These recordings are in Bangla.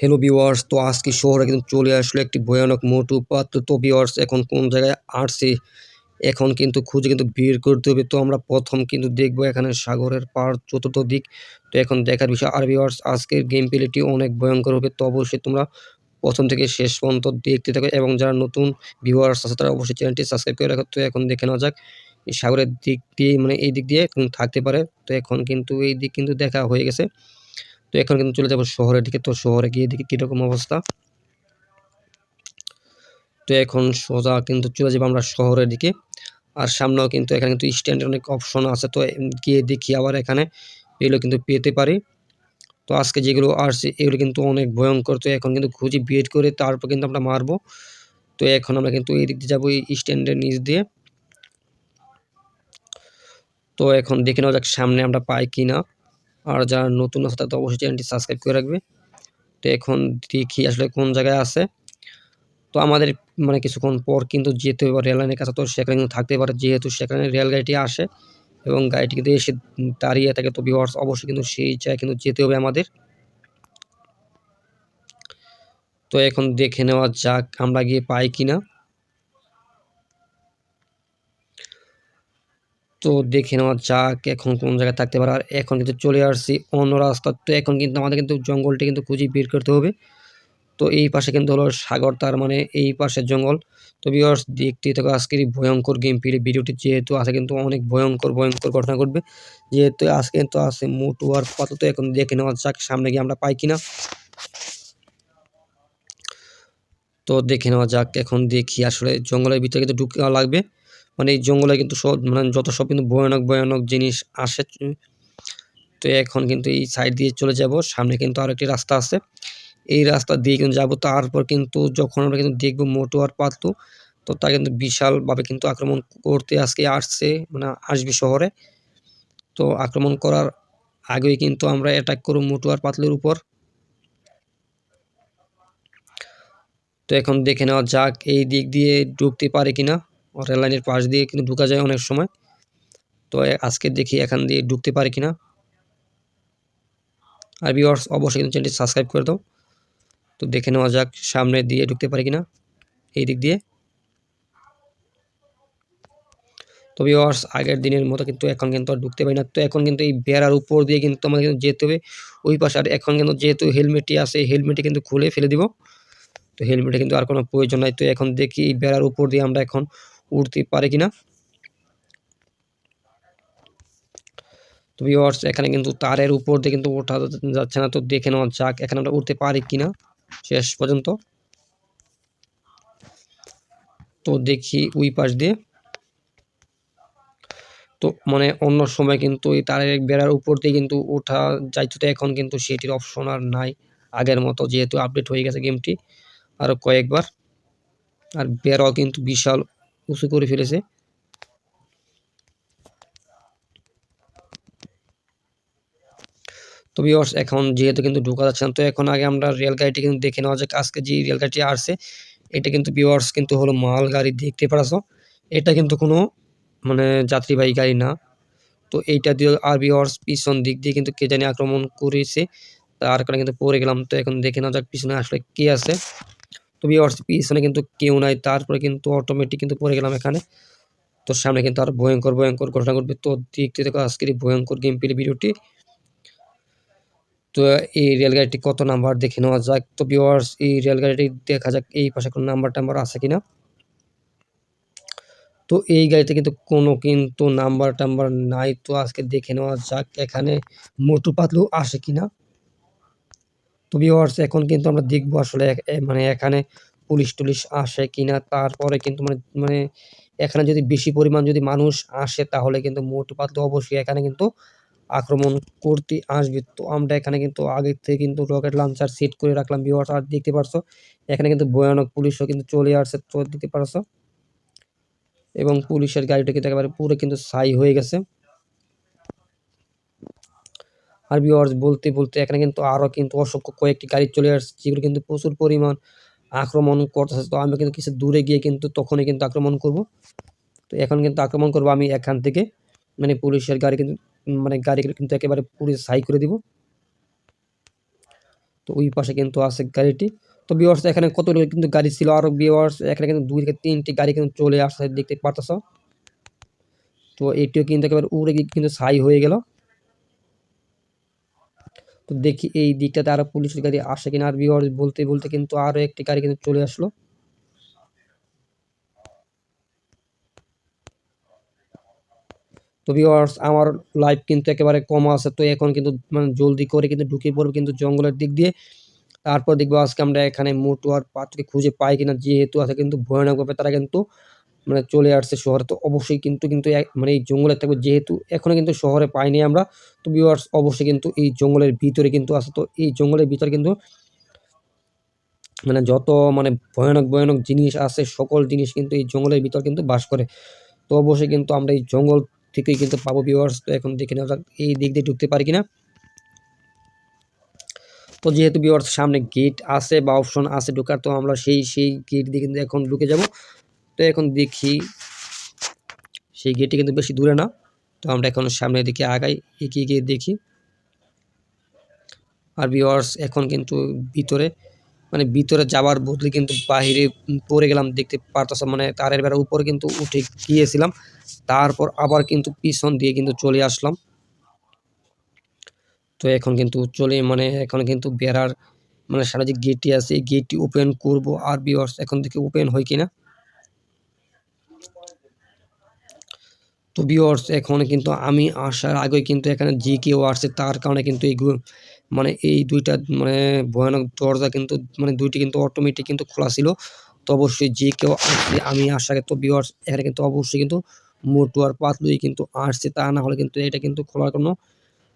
হ্যালো ভিউয়ার্স তো আজকে শহরে কিন্তু চলে আসলো একটি ভয়ানক মোটু পাত্র তো ভিউয়ার্স এখন কোন জায়গায় আসছে এখন কিন্তু খুঁজে কিন্তু বের করতে হবে। তো আমরা প্রথম কিন্তু দেখব এখানে সাগরের পার চতুর্থ দিক। তো এখন দেখার বিষয়, আর ভিউয়ার্স আজকের গেম প্লেটি অনেক ভয়ঙ্কর হবে। তো অবশ্যই তোমরা প্রথম থেকে শেষ পর্যন্ত দেখতে থাকো এবং যারা নতুন ভিউয়ার্স আছে, তারা অবশ্যই চ্যানেলটি সাবস্ক্রাইব করে রাখো। তো এখন দেখে নেওয়া যাক, সাগরের দিক দিয়ে মানে এই দিক দিয়ে থাকতে পারে। তো এখন কিন্তু এই দিক কিন্তু দেখা হয়ে গেছে। তো এখন কিন্তু চলে যাব শহরের দিকে। তো শহরে গিয়ে দেখি কীরকম অবস্থা। তো এখন সোজা কিন্তু চলে যাব আমরা শহরের দিকে। আর সামনেও কিন্তু এখানে কিন্তু স্ট্যান্ডের অনেক অপশন আছে। তো গিয়ে দেখি আবার এখানে এগুলো কিন্তু পেতে পারি। তো আজকে যেগুলো আসছে, এগুলো কিন্তু অনেক ভয়ঙ্কর। তো এখন কিন্তু খুঁজে বের করে তারপর কিন্তু আমরা মারবো। তো এখন আমরা কিন্তু এই দিক দিয়ে যাব এই স্ট্যান্ডের নিচ দিয়ে। তো এখন দেখে নেওয়া যাক সামনে আমরা পাই কি না আর যারা নতুন আছে তারা তো অবশ্যই চ্যানেলটি সাবস্ক্রাইব করে রাখবে। তো এখন দেখি আসলে কোন জায়গায় আছে। তো আমাদের মানে কিছুক্ষণ পর কিন্তু যেতে হবে রেললাইনের কাছে, তো সেখানে কিন্তু থাকতে পারে, যেহেতু সেখানে রেলগাড়িটি আসে এবং গাড়িটি কিন্তু এসে দাঁড়িয়ে থাকে, তো ভিওয়ার্স অবশ্যই কিন্তু সেই জায়গায় কিন্তু যেতে হবে আমাদের। তো এখন দেখে নেওয়া যাক আমরা গিয়ে পাই কিনা। তো দেখে নেওয়া যাক এখন কোন জায়গায় থাকতে পারে। আর এখন কিন্তু চলে আসছি অন্য রাস্তা। তো এখন কিন্তু আমাদের কিন্তু জঙ্গলটি কিন্তু খুঁজে বের করতে হবে। তো এই পাশে কিন্তু হলো সাগর, তার মানে এই পাশের জঙ্গল। তো বিয়ার্স দেখতে থাকো আজকের ভয়ঙ্কর গেম প্লে ভিডিওটি। যেহেতু আছে কিন্তু অনেক ভয়ঙ্কর ভয়ঙ্কর ঘটনা ঘটবে। যেহেতু আজকে কিন্তু আছে মোটু আর কত তো এখন দেখে নেওয়া যাক সামনে গিয়ে আমরা পাই কিনা। তো দেখে নেওয়া যাক। এখন দেখি আসলে জঙ্গলের ভিতরে কিন্তু ঢুকে লাগবে। মানে এই জঙ্গলে কিন্তু সব মানে যত সব কিন্তু ভয়ানক ভয়ানক জিনিস আসে তো এখন কিন্তু এই সাইড দিয়ে চলে যাব। সামনে কিন্তু আর একটি রাস্তা আছে। এই রাস্তা দিয়ে কিন্তু যাব। তারপর কিন্তু যখন আমরা কিন্তু দেখব মোটো আর পাতলু তো তা কিন্তু বিশালভাবে কিন্তু আক্রমণ করতে আজকে আসছে মানে আসবে শহরে। তো আক্রমণ করার আগেই কিন্তু আমরা অ্যাটাক করব মোটু আর পাতলুর উপর। তো এখন দেখে নেওয়া যাক এই দিক দিয়ে ঢুকতে পারে কিনা। রেল লাইনের পাশ দিয়ে কিন্তু ঢুকা যায় অনেক সময়। তো আজকে দেখি এখান দিয়ে ঢুকতে পারে কিনা। আর ভিউয়ার্স অবশ্যই কিন্তু চ্যানেলটি সাবস্ক্রাইব করে দাও। তো দেখে নেওয়া যাক সামনে দিয়ে ঢুকতে পারি কিনা এই দিক দিয়ে। তো ভিউয়ার্স আগের দিনের মতো কিন্তু এখন কিন্তু ঢুকতে পারি না। তো এখন কিন্তু এই বেড়ার উপর দিয়ে কিন্তু আমাদের কিন্তু যেতে হবে। ওই পাশে আর এখন কিন্তু যেহেতু হেলমেটটি আছে হেলমেটটি কিন্তু খুলে ফেলে দিব। তো হেলমেটে কিন্তু আর কোনো প্রয়োজন নাই। তো এখন দেখি এই বেড়ার উপর দিয়ে আমরা এখন উঠতে পারি কিনা। তো ভিউয়ার্স এখানে কিন্তু তারের উপর দিয়ে কিন্তু ওঠা যাচ্ছে না। তো দেখে নেওয়া যাক, এখানে আমরা উঠতে পারি কিনা। শেষ পর্যন্ত। তো দেখি ওই পাশ দিয়ে। তো মানে অন্য সময় কিন্তু এই তারের বেড়ার উপর দিয়ে কিন্তু ওঠা যাইতো, তো এখন কিন্তু সেটির অপশন আর নাই। আগের মতো যেহেতু আপডেট হয়ে গেছে গেমটি আরও কয়েকবার। আর বেড়াও কিন্তু বিশাল উঁচু করে ফেলেছে। তো বিয়র্স এখন যেহেতু কিন্তু ঢোকা যাচ্ছে না, তো এখন আগে আমরা রেলগাড়িটি কিন্তু দেখে নেওয়া যাক। আজকে যে রেলগাড়িটি আসছে, এটা কিন্তু বিওয়ার্স কিন্তু হলো মাল গাড়ি দেখতে পারছ। এটা কিন্তু কোনো মানে যাত্রীবাহী গাড়ি না। তো এইটা দিয়ে আর বিওয়ার্স পিছন দিক দিয়ে কিন্তু কে জানি আক্রমণ করেছে। তার কারণে কিন্তু পড়ে গেলাম। তো এখন দেখে নেওয়া যাক পিছনে আসলে কে আছে। তো বিওয়ার্স পিছনে কিন্তু কেউ নাই, তারপরে কিন্তু অটোমেটিক কিন্তু পড়ে গেলাম এখানে। তো সামনে কিন্তু আর ভয়ঙ্কর ভয়ঙ্কর ঘটনা ঘটবে। তো দেখতে দেখো আজকের ভয়ঙ্কর গেম প্লে ভিডিওটি। তো এই রেলগাড়িটি কত নাম্বার দেখে নেওয়া যাক। তো ভিওয়ার্স এই রেলগাড়িটি দেখা যাক এই পাশে কোনো নাম্বার টাম্বার আছে কিনা। তো এই গাড়িতে কিন্তু কোনো কিন্তু নাম্বার টাম্বার নাই। তো আজকে দেখে নেওয়া যাক এখানে মোটু পাতলু আসে কিনা। তো ভিওয়ার্স এখন কিন্তু আমরা দেখব আসলে মানে এখানে পুলিশ টুলিশ আসে কিনা, তারপরে কিন্তু মানে মানে এখানে যদি বেশি পরিমাণ যদি মানুষ আসে, তাহলে কিন্তু মোট পাতলু অবশ্যই এখানে কিন্তু আক্রমণ করতে আসবে। তো আমরা এখানে কিন্তু আগের থেকে কিন্তু রকেট লঞ্চার সেট করে রাখলাম ভিওয়ার্স আর দেখতে পারছ, এখানে কিন্তু ভয়ানক পুলিশও কিন্তু চলে আসছে দেখতে পারছ? এবং পুলিশের গাড়িটা কিন্তু একেবারে পুরো কিন্তু সাই হয়ে গেছে। আর ভিওয়ার্স বলতে বলতে এখানে কিন্তু আরও কিন্তু অসংখ্য কয়েকটি গাড়ি চলে আসছে যেগুলো কিন্তু প্রচুর পরিমাণ আক্রমণ করতেছে। তো আমি কিন্তু কিছু দূরে গিয়ে কিন্তু তখনই কিন্তু আক্রমণ করব। তো এখন কিন্তু আক্রমণ করব আমি এখান থেকে। মানে পুলিশের গাড়ি কিন্তু মানে গাড়িগুলো কিন্তু একেবারে পুরো সাই করে দিব। তো ওই পাশে কিন্তু আছে গাড়িটি। তো ভিউয়ার্স এখানে কতগুলো কিন্তু গাড়ি ছিল? আরও বিওয়ার্স এখানে কিন্তু দুই থেকে তিনটি গাড়ি কিন্তু চলে আসছে, দেখতে পারতেছ। তো এটিও কিন্তু একেবারে উড়ে গিয়ে কিন্তু ছাই হয়ে গেল। তো দেখি এই দিকটাতে আরও পুলিশের গাড়ি আসে কিনা আর ভিউয়ার্স বলতে বলতে কিন্তু আরও একটি গাড়ি কিন্তু চলে আসলো। তো ভিউয়ার্স আমার লাইফ কিন্তু একেবারে কম আছে। তো এখন কিন্তু মানে জলদি করে কিন্তু ঢুকে পড়বে কিন্তু জঙ্গলের দিক দিয়ে। তারপর দেখব আজকে আমরা এখানে মোটু আর পাত্রকে খুঁজে পাই কিনা, যেহেতু আছে কিন্তু ভয়ানকভাবে তারা কিন্তু মানে চলে আসছে শহরে। তো অবশ্যই কিন্তু কিন্তু মানে এই জঙ্গলে থাকবে। যেহেতু এখনও কিন্তু শহরে পাইনি আমরা, তো ভিউয়ার্স অবশ্যই কিন্তু এই জঙ্গলের ভিতরে কিন্তু আছে তো এই জঙ্গলের ভিতরে কিন্তু মানে যত মানে ভয়ানক ভয়ানক জিনিস আছে, সকল জিনিস কিন্তু এই জঙ্গলের ভিতর কিন্তু বাস করে। তো অবশ্যই কিন্তু আমরা এই জঙ্গল থেকেই কিন্তু পাবো ভিউয়ার্স তো এখন দেখে নেওয়া যাক, এই দিক দিয়ে ঢুকতে পারি কিনা। তো যেহেতু ভিউয়ার্স সামনে গেট আছে বা অপশন আছে ঢোকার, তো আমরা সেই সেই গেট দিয়ে কিন্তু এখন ঢুকে যাব। তো এখন দেখি। সেই গেটটি কিন্তু বেশি দূরে না। তো আমরা এখন সামনের দিকে আগাই, এগিয়ে গিয়ে দেখি। আর ভিউয়ার্স এখন কিন্তু ভিতরে মানে ভিতরে যাওয়ার বদলে কিন্তু বাহিরে পড়ে গেলাম, দেখতে পারতেছ মানে তারের বেড়ার উপরে কিন্তু উঠে গিয়েছিলাম। তারপর আবার কিন্তু পিছন দিয়ে কিন্তু চলে আসলাম। তো এখন কিন্তু চলে মানে এখন কিন্তু বেড়ার মানে সারা যে গেটটি আছে, এই গেটটি ওপেন করব। আর ভিউয়ার্স এখন থেকে ওপেন হয় কিনা। তো ভিউয়ার্স এখন কিন্তু আমি আসার আগে কিন্তু এখানে যে কেউ আসছে তার কারণে কিন্তু এই মানে এই দুইটা মানে ভয়ানক দরজা কিন্তু মানে দুইটি কিন্তু অটোমেটিক কিন্তু খোলা ছিল। তো অবশ্যই যে কেউ আসছে আমি আসার আগে তো ভিউয়ার্স এখানে কিন্তু অবশ্যই কিন্তু মোটু আর পাতলুই কিন্তু আসছে, তা না হলে কিন্তু এটা কিন্তু খোলার কোনো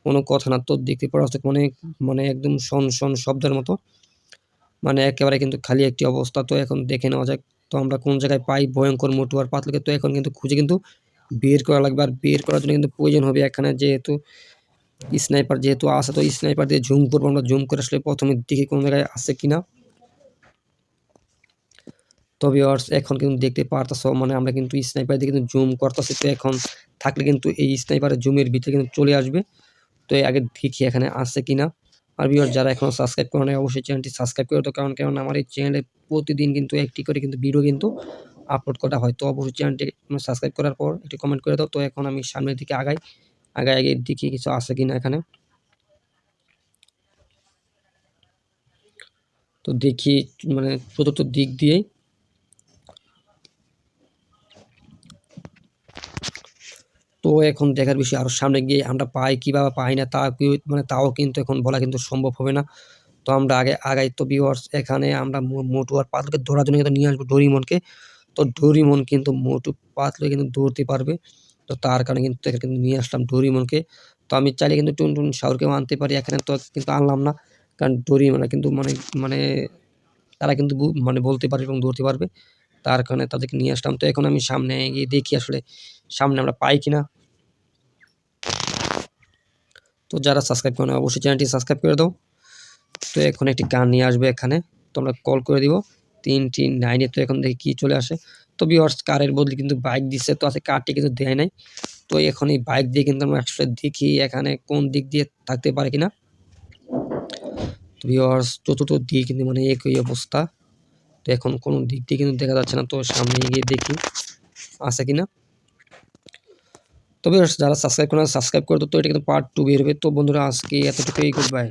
কোনো কথা না। তো দেখতে পাওয়া যাচ্ছে মানে মানে একদম সন সন শব্দের মতো। মানে একেবারে কিন্তু খালি একটি অবস্থা। তো এখন দেখে নেওয়া যাক, তো আমরা কোন জায়গায় পাই? ভয়ঙ্কর মোটু আর পাতলুকে তো এখন কিন্তু খুঁজে কিন্তু বের করা লাগবে আর বের করার জন্য কিন্তু প্রয়োজন হবে এখানে যেহেতু স্নাইপার যেহেতু আসে তো স্নাইপার দিয়ে জুম করব আমরা। জুম করে আসলে প্রথমে দেখি কোন জায়গায় আছে কিনা। তবে অর্স এখন কিন্তু দেখতে পারতেছো মানে আমরা কিন্তু স্নাইপার দিয়ে কিন্তু জুম করতেছি, তো এখন থাকলে কিন্তু এই স্নাইপারের জুমের ভিতরে কিন্তু চলে আসবে। তো আগে দেখি এখানে আছে কিনা। আর ভিউয়ার যারা এখনও সাবস্ক্রাইব করে নেয় অবশ্যই চ্যানেলটি সাবস্ক্রাইব করে তো কারণ কারণ আমার এই চ্যানেলে প্রতিদিন কিন্তু একটি করে কিন্তু ভিডিও কিন্তু আপলোড করা হয়। তো অবশ্যই চ্যানেলটি সাবস্ক্রাইব করার পর একটি কমেন্ট করে দাও। তো এখন আমি সামনের দিকে আগাই। আগে আগে দেখি কিছু আছে কিনা এখানে। তো দেখি মানে চতুর্থ দিক দিয়েই। তো এখন দেখার বিষয় আরও সামনে গিয়ে আমরা পাই কীভাবে পাই না, তা মানে তাও কিন্তু এখন বলা কিন্তু সম্ভব হবে না। তো আমরা আগে আগাই। তো বিওয়ার্স এখানে আমরা মোটু আর পাতলকে ধরার জন্য কিন্তু নিয়ে আসব ডরিমনকে। তো ডোরিমন কিন্তু মোটু পাতলে কিন্তু দৌড়তে পারবে। তো তার কারণে কিন্তু এখানে কিন্তু নিয়ে আসলাম ডোরিমনকে তো আমি চাইলে কিন্তু টুন টুন শাহরকেও আনতে পারি, এখানে তো কিন্তু আনলাম না। কারণ ডরিমন কিন্তু মানে মানে তারা কিন্তু মানে বলতে পারবে এবং দৌড়তে পারবে। তার কারণে তাদেরকে নিয়ে আসলাম। তো এখন আমি সামনে গিয়ে দেখি আসলে সামনে আমরা পাই কিনা। তো যারা সাবস্ক্রাইব করে অবশ্যই চ্যানেলটি সাবস্ক্রাইব করে দাও। তো এখন একটি গান নিয়ে আসবে এখানে। তো আমরা কল করে দিব। তিনটি নাইনে তো এখন দেখি কী চলে আসে। তো বিহর্স কারের বদলে কিন্তু বাইক দিচ্ছে তো আছে কারটি কিন্তু দেয় নাই। তো এখন এই বাইক দিয়ে কিন্তু আমরা আসলে দেখি এখানে কোন দিক দিয়ে থাকতে পারে কিনা। বিহর্স চতুর্থ দিয়ে কিন্তু মানে একই অবস্থা। তো এখন কোনো দিক দিয়ে কিন্তু দেখা যাচ্ছে না, তো সামনে গিয়ে দেখি আছে কিনা। তবে যারা সাবস্ক্রাইব করে সাবস্ক্রাইব করে তো এটা কিন্তু পার্ট টু বেরোবে তো বন্ধুরা, আজকে এতটুকুই গুড বাই